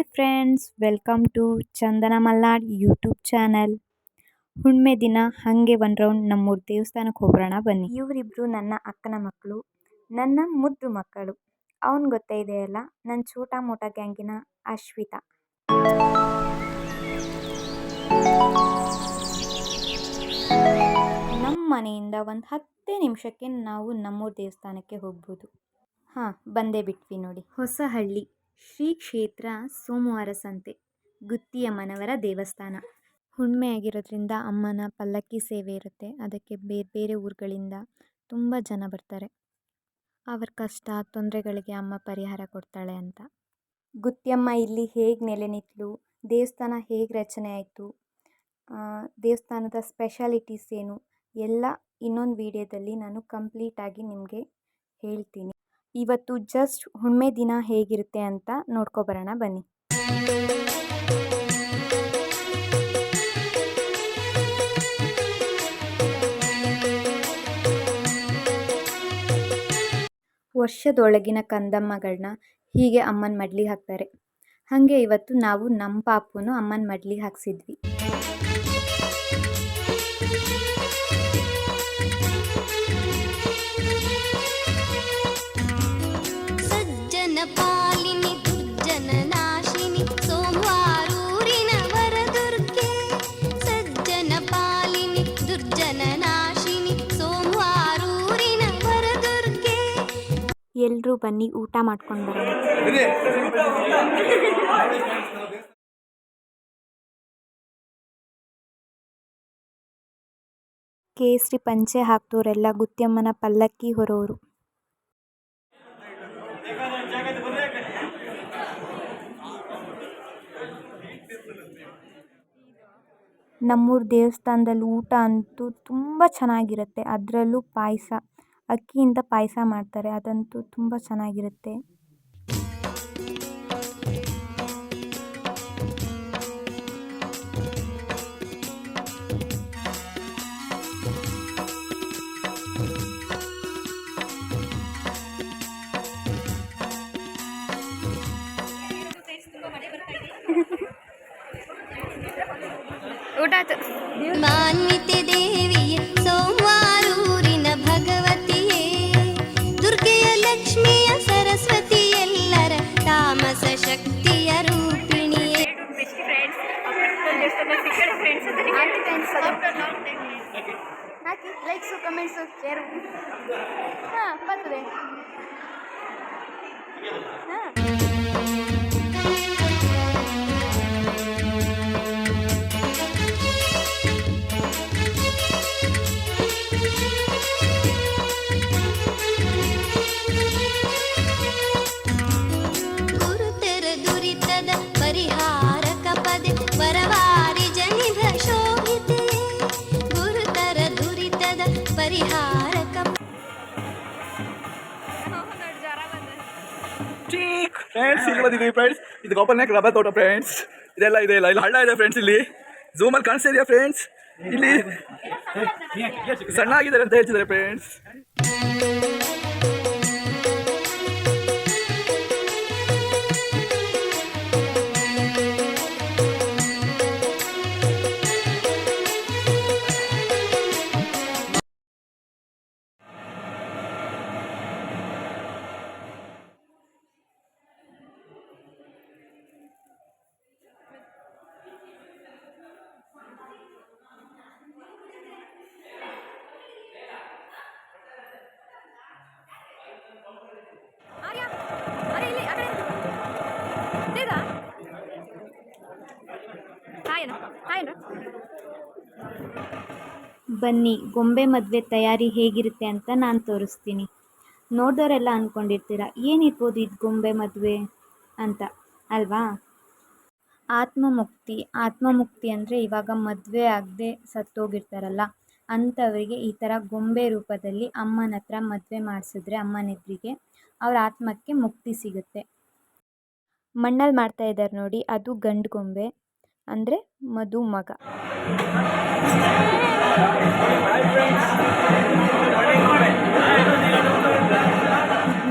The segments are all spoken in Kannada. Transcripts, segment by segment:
Hi friends welcome to Chandana Malnad YouTube channel ಹುಣ್ಮೆ ದಿನ ಹಾಗೆ ಒನ್ ರೌಂಡ್ ನಮ್ಮೂರು ದೇವಸ್ಥಾನಕ್ಕೆ ಹೋಗೋಣ ಬನ್ನಿ. ಇವರಿಬ್ಬರು ನನ್ನ ಅಕ್ಕನ ಮಕ್ಕಳು ನನ್ನ ಮುದ್ದು ಮಕ್ಕಳು. ಅವನ್ ಗೊತ್ತೇ ಇದೆಯಲ್ಲ ನನ್ನ ಚೋಟಾ ಮೋಟಾ ಗ್ಯಾಂಗಿನ ಅಶ್ವಿತಾ. ನಮ್ಮ ಮನೆಯಿಂದ ಒಂದು ಹತ್ತೇ ನಿಮಿಷಕ್ಕೆ ನಾವು ನಮ್ಮೂರು ದೇವಸ್ಥಾನಕ್ಕೆ ಹೋಗ್ಬೋದು. ಹಾಂ ಬಂದೇ ಬಿಟ್ವಿ ನೋಡಿ. ಹೊಸಹಳ್ಳಿ. ಶ್ರೀ ಕ್ಷೇತ್ರ ಸೋಮವಾರ ಸಂತೆ ಗುತ್ತಿಯಮ್ಮನವರ ದೇವಸ್ಥಾನ. ಹುಣ್ಮೆಯಾಗಿರೋದ್ರಿಂದ ಅಮ್ಮನ ಪಲ್ಲಕ್ಕಿ ಸೇವೆ ಇರುತ್ತೆ. ಅದಕ್ಕೆ ಬೇರೆ ಬೇರೆ ಊರುಗಳಿಂದ ತುಂಬ ಜನ ಬರ್ತಾರೆ. ಅವ್ರ ಕಷ್ಟ, ತೊಂದರೆಗಳಿಗೆ ಅಮ್ಮ ಪರಿಹಾರ ಕೊಡ್ತಾಳೆ ಅಂತ. ಗುತ್ತಿಯಮ್ಮ ಇಲ್ಲಿ ಹೇಗೆ ನೆಲೆ ನಿಂತಳು ದೇವಸ್ಥಾನ ಹೇಗೆ ರಚನೆ ಆಯಿತು? ದೇವಸ್ಥಾನದ ಸ್ಪೆಷಾಲಿಟೀಸ್ ಏನು? ಎಲ್ಲ ಇನ್ನೊಂದು ವಿಡಿಯೋದಲ್ಲಿ ನಾನು ಕಂಪ್ಲೀಟಾಗಿ ನಿಮಗೆ ಹೇಳ್ತೀನಿ. ಇವತ್ತು ಜಸ್ಟ್ ಹುಣ್ಮೆ ದಿನ ಹೇಗಿರುತ್ತೆ ಅಂತ ನೋಡ್ಕೊಬರೋಣ, ಬನ್ನಿ. ವರ್ಷದೊಳಗಿನ ಕಂದಮ್ಮಗಳನ್ನ ಹೀಗೆ ಅಮ್ಮನ ಮಡ್ಲಿ ಹಾಕ್ತಾರೆ. ಹಾಗೆ ಇವತ್ತು ನಾವು ನಮ್ಮ ಪಾಪುನು ಅಮ್ಮನ ಮಡ್ಲಿ ಹಾಕ್ಸಿದ್ವಿ. ಎಲ್ಲರೂ ಬನ್ನಿ ಊಟ ಮಾಡ್ಕೊಂಡು ಬರೋಣ. ಕೇಸರಿ ಪಂಚೆ ಹಾಕ್ದೋರೆಲ್ಲ ಗುತ್ತಿಯಮ್ಮನ ಪಲ್ಲಕ್ಕಿ ಹೊರೋರು. ನಮ್ಮೂರು ದೇವಸ್ಥಾನದಲ್ಲಿ ಊಟ ಅಂತೂ ತುಂಬ ಚೆನ್ನಾಗಿರುತ್ತೆ ಅದರಲ್ಲೂ ಪಾಯಸ. ಅಕ್ಕಿಯಿಂದ ಪಾಯಸ ಮಾಡ್ತಾರೆ ಅದಂತೂ ತುಂಬ ಚೆನ್ನಾಗಿರುತ್ತೆ. ಹಾಕಿ ಲೈಕ್ಸು ಕಮೆಂಟ್ಸು ಶೇರ್ ಹಾಂ ಬರ್ತದೆ. ಹಾಂ. ಪರಿಹಾರಕ ಫ್ರೆಂಡ್ಸ್ ಇಲ್ಲಿ ಬಂದಿದ್ದೀವಿ ಫ್ರೆಂಡ್ಸ್ ಇದು ಗೋಪಾಲ್ನಾಕ್ ರಬ್ಬರ್ ತೋಟ ಫ್ರೆಂಡ್ಸ್ ಇದೆಲ್ಲ ಇದೆ ಇಲ್ಲ ಇಲ್ಲಿ ಹಳ್ಳ ಇದೆ ಫ್ರೆಂಡ್ಸ್ ಇಲ್ಲಿ ಝೂಮಲ್ಲಿ ಕಾಣಿಸ್ತಾ ಇದೆಯಾ ಫ್ರೆಂಡ್ಸ್ ಇಲ್ಲಿ ಸಣ್ಣ ಆಗಿದ್ದಾರೆ ಅಂತ ಹೇಳ್ತಿದ್ದಾರೆ ಫ್ರೆಂಡ್ಸ್ ಬನ್ನಿ, ಗೊಂಬೆ ಮದುವೆ ತಯಾರಿ ಹೇಗಿರುತ್ತೆ ಅಂತ ನಾನು ತೋರಿಸ್ತೀನಿ. ನೋಡೋರೆಲ್ಲ ಅಂದ್ಕೊಂಡಿರ್ತೀರ ಏನಿರ್ಬೋದು ಇದು ಗೊಂಬೆ ಮದುವೆ ಅಂತ, ಅಲ್ವಾ? ಆತ್ಮಮುಕ್ತಿ ಆತ್ಮಮುಕ್ತಿ ಅಂದರೆ ಇವಾಗ ಮದುವೆ ಆಗದೆ ಸತ್ತೋಗಿರ್ತಾರಲ್ಲ, ಅಂಥವರಿಗೆ ಈ ಥರ ಗೊಂಬೆ ರೂಪದಲ್ಲಿ ಅಮ್ಮನ ಹತ್ರ ಮದುವೆ ಮಾಡಿಸಿದ್ರೆ ಅಮ್ಮನ ಎದುರಿಗೆ ಅವ್ರ ಆತ್ಮಕ್ಕೆ ಮುಕ್ತಿ ಸಿಗುತ್ತೆ. ಮಣ್ಣಲ್ಲಿ ಮಾಡ್ತಾ ಇದ್ದಾರೆ ನೋಡಿ, ಅದು ಗಂಡು ಗೊಂಬೆ, ಅಂದರೆ ಮದುಮಗ. ಇದು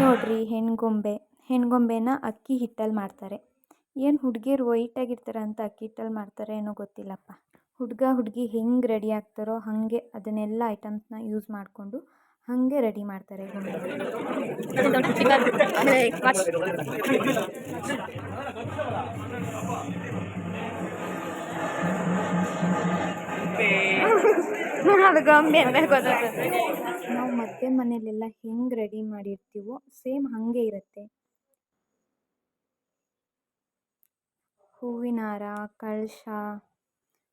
ನೋಡ್ರಿ, ಹೆಣ್ಗೊಂಬೆ. ಹೆಣ್ಗೊಂಬೆನ ಅಕ್ಕಿ ಹಿಟ್ಟಲ್ಲಿ ಮಾಡ್ತಾರೆ. ಏನು ಹುಡುಗಿಯರು ವೈಟಾಗಿರ್ತಾರೆ ಅಂತ ಅಕ್ಕಿ ಹಿಟ್ಟಲ್ಲಿ ಮಾಡ್ತಾರೆ ಏನೋ ಗೊತ್ತಿಲ್ಲಪ್ಪ. ಹುಡುಗ, ಹುಡುಗಿ ಹೆಂಗೆ ರೆಡಿ ಆಗ್ತಾರೋ ಹಾಗೆ ಅದನ್ನೆಲ್ಲ ಐಟಮ್ಸ್ನ ಯೂಸ್ ಮಾಡಿಕೊಂಡು ಹಾಗೆ ರೆಡಿ ಮಾಡ್ತಾರೆ ಗೊಂಬೆ ನಾವು ಮತ್ತೆ ಮನೇಲೆಲ್ಲ ಹೆಂಗೆ ರೆಡಿ ಮಾಡಿರ್ತೀವೋ ಸೇಮ್ ಹಾಗೆ ಇರುತ್ತೆ. ಹೂವಿನ ಹಾರ, ಕಳಶ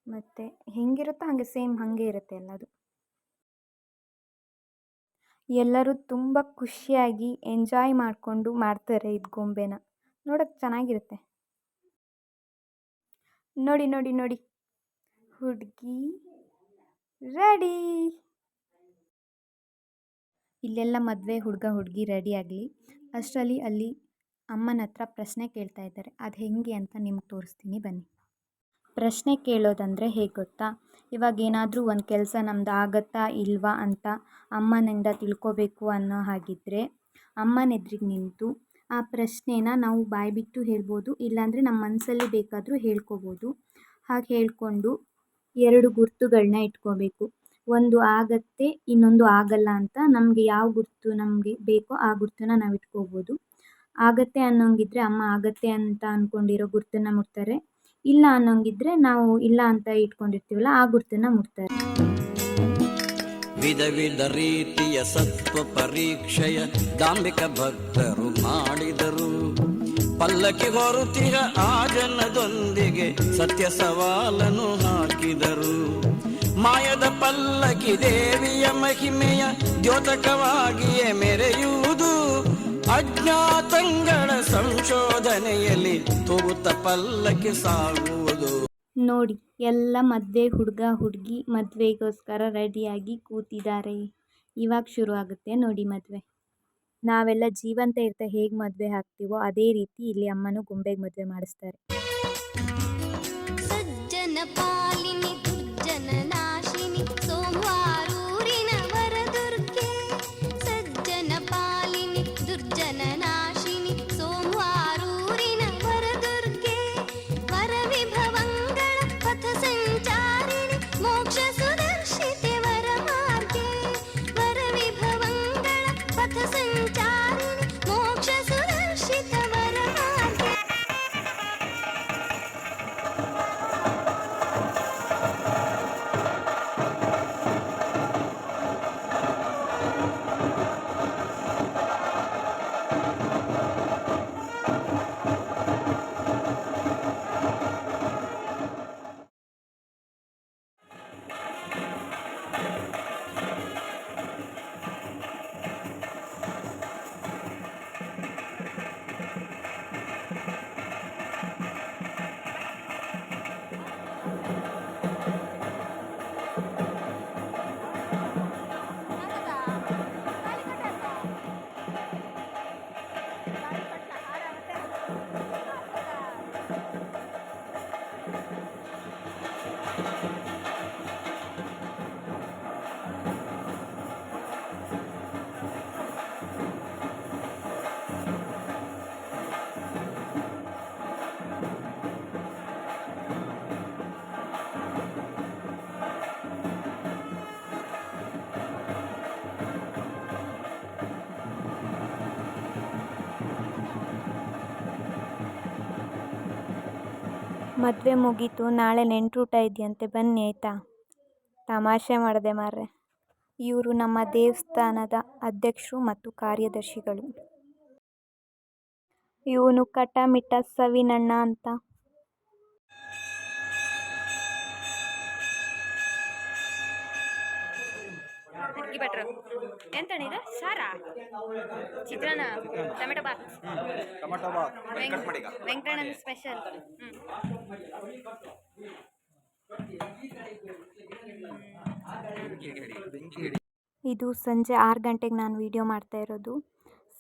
ಮತ್ತು ಹೆಂಗಿರುತ್ತೋ ಹಾಗೆ ಸೇಮ್ ಹಾಗೆ ಇರುತ್ತೆ ಎಲ್ಲದು. ಎಲ್ಲರೂ ತುಂಬ ಖುಷಿಯಾಗಿ ಎಂಜಾಯ್ ಮಾಡಿಕೊಂಡು ಮಾಡ್ತಾರೆ ಇದು ಗೊಂಬೆನ. ನೋಡಕ್ಕೆ ಚೆನ್ನಾಗಿರುತ್ತೆ. ನೋಡಿ ನೋಡಿ ನೋಡಿ. ಹುಡುಗಿ ರೆಡಿ. ಇಲ್ಲೆಲ್ಲ ಮದುವೆ ಹುಡುಗ ಹುಡುಗಿ ರೆಡಿ ಆಗಲಿ. ಅಷ್ಟರಲ್ಲಿ ಅಲ್ಲಿ ಅಮ್ಮನ ಹತ್ರ ಪ್ರಶ್ನೆ ಕೇಳ್ತಾ ಇದ್ದಾರೆ. ಅದು ಹೆಂಗೆ ಅಂತ ನಿಮ್ಗೆ ತೋರಿಸ್ತೀನಿ ಬನ್ನಿ. ಪ್ರಶ್ನೆ ಕೇಳೋದಂದರೆ ಹೇಗೆ ಗೊತ್ತಾ? ಇವಾಗ ಏನಾದರೂ ಒಂದು ಕೆಲಸ ನಮ್ದು ಆಗತ್ತಾ ಇಲ್ವಾ ಅಂತ ಅಮ್ಮನಿಂದ ತಿಳ್ಕೊಬೇಕು ಅನ್ನೋ ಹಾಗಿದ್ದರೆ ಅಮ್ಮನ ಎದುರಿಗೆ ನಿಂತು ಆ ಪ್ರಶ್ನೆನ ನಾವು ಬಾಯ್ಬಿಟ್ಟು ಹೇಳ್ಬೋದು, ಇಲ್ಲಾಂದರೆ ನಮ್ಮ ಮನಸ್ಸಲ್ಲಿ ಬೇಕಾದರೂ ಹೇಳ್ಕೋಬೋದು. ಹಾಗೆ ಹೇಳ್ಕೊಂಡು ಎರಡು ಗುರುತುಗಳನ್ನ ಇಟ್ಕೋಬೇಕು. ಒಂದು ಆಗತ್ತೆ, ಇನ್ನೊಂದು ಆಗಲ್ಲ ಅಂತ ನಮಗೆ ಯಾವ ಗುರುತು ನಮಗೆ ಬೇಕೋ ಆ ಗುರುತನ್ನ ನಾವು ಇಟ್ಕೋಬೋದು. ಆಗತ್ತೆ ಅನ್ನೋಂಗಿದ್ರೆ ಅಮ್ಮ ಆಗತ್ತೆ ಅಂತ ಅಂದ್ಕೊಂಡಿರೋ ಗುರುತನ್ನ ಮುಟ್ತಾರೆ. ಇಲ್ಲ ಅನ್ನೋಂಗಿದ್ರೆ ನಾವು ಇಲ್ಲ ಅಂತ ಇಟ್ಕೊಂಡಿರ್ತೀವಲ್ಲ ಆ ಗುರುತನ್ನ ಮುಟ್ತಾರೆ. ವಿಧ ವಿಧ ರೀತಿಯ ಸತ್ವ ಪರೀಕ್ಷೆಯ ದಾಂಬಿಕ ಭಕ್ತರು ಮಾಡಿದರು. ಪಲ್ಲಕ್ಕಿ ಹೊರುತಿಗ ಆ ಜನದೊಂದಿಗೆ ಸತ್ಯ ಸವಾಲನ್ನು ಹಾಕಿದರು. ಮಾಯದ ಪಲ್ಲಕಿ ದೇವಿಯ ಮಹಿಮೆಯ ದ್ಯೋತಕವಾಗಿಯೇ ಮೆರೆಯುವುದು ಅಜ್ಞಾತಂಗಳ ಸಂಶೋಧನೆಯಲ್ಲಿ ತೂಗುತ್ತ ಪಲ್ಲಕ್ಕಿ ಸಾಗುವುದು. ನೋಡಿ, ಎಲ್ಲ ಮದ್ವೆ ಹುಡುಗ ಹುಡುಗಿ ಮದ್ವೆಗೋಸ್ಕರ ರೆಡಿಯಾಗಿ ಕೂತಿದ್ದಾರೆ. ಇವಾಗ ಶುರು ಆಗುತ್ತೆ ನೋಡಿ ಮದುವೆ. ನಾವೆಲ್ಲ ಜೀವಂತ ಇರ್ತಾ ಹೇಗೆ ಮದುವೆ ಹಾಕ್ತೀವೋ ಅದೇ ರೀತಿ ಇಲ್ಲಿ ಅಮ್ಮನೂ ಗೊಂಬೆಗೆ ಮದುವೆ ಮಾಡಿಸ್ತಾರೆ. ಮದುವೆ ಮುಗೀತು, ನಾಳೆ ನೆಂಟ್ರೂಟ ಇದೆಯಂತೆ, ಬನ್ನಿ ಆಯಿತಾ? ತಮಾಷೆ ಮಾಡಿದೆ ಮಾರ್ರೆ. ಇವರು ನಮ್ಮ ದೇವಸ್ಥಾನದ ಅಧ್ಯಕ್ಷರು ಮತ್ತು ಕಾರ್ಯದರ್ಶಿಗಳು. ಇವನು ಕಟಮಿಟ ಸವಿನಣ್ಣ ಅಂತ. ಭಟ್ರು. ಎಂತಣ್ಣ ಇದು ಸಾರ? ಚಿತ್ರಾನ್ನ ಟೊಮೆಟೊ ಬಾತ್. ವೆಂಕ್- ವೆಂಕಟಣ್ಣನ ಸ್ಪೆಷಲ್ ಇದು ಸಂಜೆ ಆರು ಗಂಟೆಗೆ ನಾನು ವಿಡಿಯೋ ಮಾಡ್ತಾ ಇರೋದು.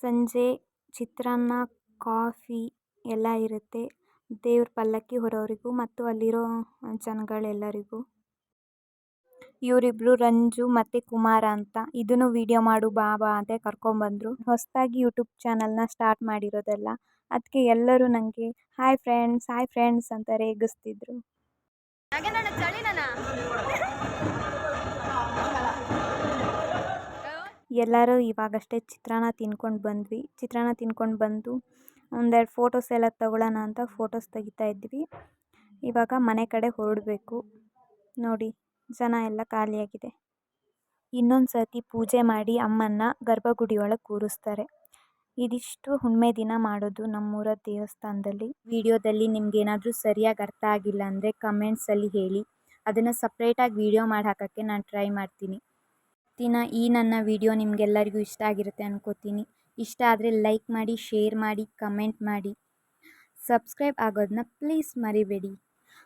ಸಂಜೆ ಚಿತ್ರಾನ್ನ ಕಾಫಿ ಎಲ್ಲ ಇರುತ್ತೆ. ದೇವ್ರ ಪಲ್ಲಕ್ಕಿ ಹೊರೋರಿಗೂ ಮತ್ತು ಅಲ್ಲಿರೋ ಜನಗಳೆಲ್ಲರಿಗೂ. ಇವರಿಬ್ರು ರಂಜು ಮತ್ತು ಕುಮಾರ ಅಂತ. ಇದನ್ನು ವಿಡಿಯೋ ಮಾಡು ಬಾ ಬಾ ಅಂತ ಕರ್ಕೊಂಬಂದರು. ಹೊಸದಾಗಿ ಯೂಟ್ಯೂಬ್ ಚಾನಲ್ನ ಸ್ಟಾರ್ಟ್ ಮಾಡಿರೋದಲ್ಲ. ಅದಕ್ಕೆ ಎಲ್ಲರೂ ನನಗೆ ಹಾಯ್ ಫ್ರೆಂಡ್ಸ್ ಹಾಯ್ ಫ್ರೆಂಡ್ಸ್ ಅಂತ ರೇಗಿಸ್ತಿದ್ರು. ಎಲ್ಲರೂ ಇವಾಗಷ್ಟೇ ಚಿತ್ರಾನ್ನ ತಿನ್ಕೊಂಡು ಬಂದ್ವಿ. ಚಿತ್ರಾನ್ನ ತಿನ್ಕೊಂಡು ಬಂದು ಒಂದೆರಡು ಫೋಟೋಸ್ ಎಲ್ಲ ತಗೊಳ್ಳೋಣ ಅಂತ ಫೋಟೋಸ್ ತೆಗಿತಾ ಇದ್ವಿ. ಇವಾಗ ಮನೆ ಕಡೆ ಹೊರಡಬೇಕು. ನೋಡಿ. ಜನ ಎಲ್ಲ ಖಾಲಿಯಾಗಿದೆ. ಇನ್ನೊಂದು ಸರ್ತಿ ಪೂಜೆ ಮಾಡಿ ಅಮ್ಮನ್ನ ಗರ್ಭಗುಡಿ ಒಳಗೆ ಕೂರಿಸ್ತಾರೆ. ಇದಿಷ್ಟು ಹುಣ್ಣಿಮೆ ದಿನ ಮಾಡೋದು ನಮ್ಮೂರ ದೇವಸ್ಥಾನದಲ್ಲಿ. ವಿಡಿಯೋದಲ್ಲಿ ನಿಮಗೇನಾದರೂ ಸರಿಯಾಗಿ ಅರ್ಥ ಆಗಿಲ್ಲ ಅಂದರೆ ಕಮೆಂಟ್ಸಲ್ಲಿ ಹೇಳಿ. ಅದನ್ನು ಸಪ್ರೇಟಾಗಿ ವಿಡಿಯೋ ಮಾಡಿ ಹಾಕೋಕ್ಕೆ ನಾನು ಟ್ರೈ ಮಾಡ್ತೀನಿ. ದಿನ ಈ ನನ್ನ ವಿಡಿಯೋ ನಿಮಗೆಲ್ಲರಿಗೂ ಇಷ್ಟ ಆಗಿರುತ್ತೆ ಅನ್ಕೋತೀನಿ. ಇಷ್ಟ ಆದರೆ ಲೈಕ್ ಮಾಡಿ, ಶೇರ್ ಮಾಡಿ, ಕಮೆಂಟ್ ಮಾಡಿ. ಸಬ್ಸ್ಕ್ರೈಬ್ ಆಗೋದನ್ನ ಪ್ಲೀಸ್ ಮರಿಬೇಡಿ.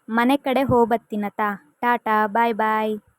ಮನೆ ಕಡೆ ಹೋಗ್ಬತ್ತೀನತಾ Tata. Bye bye.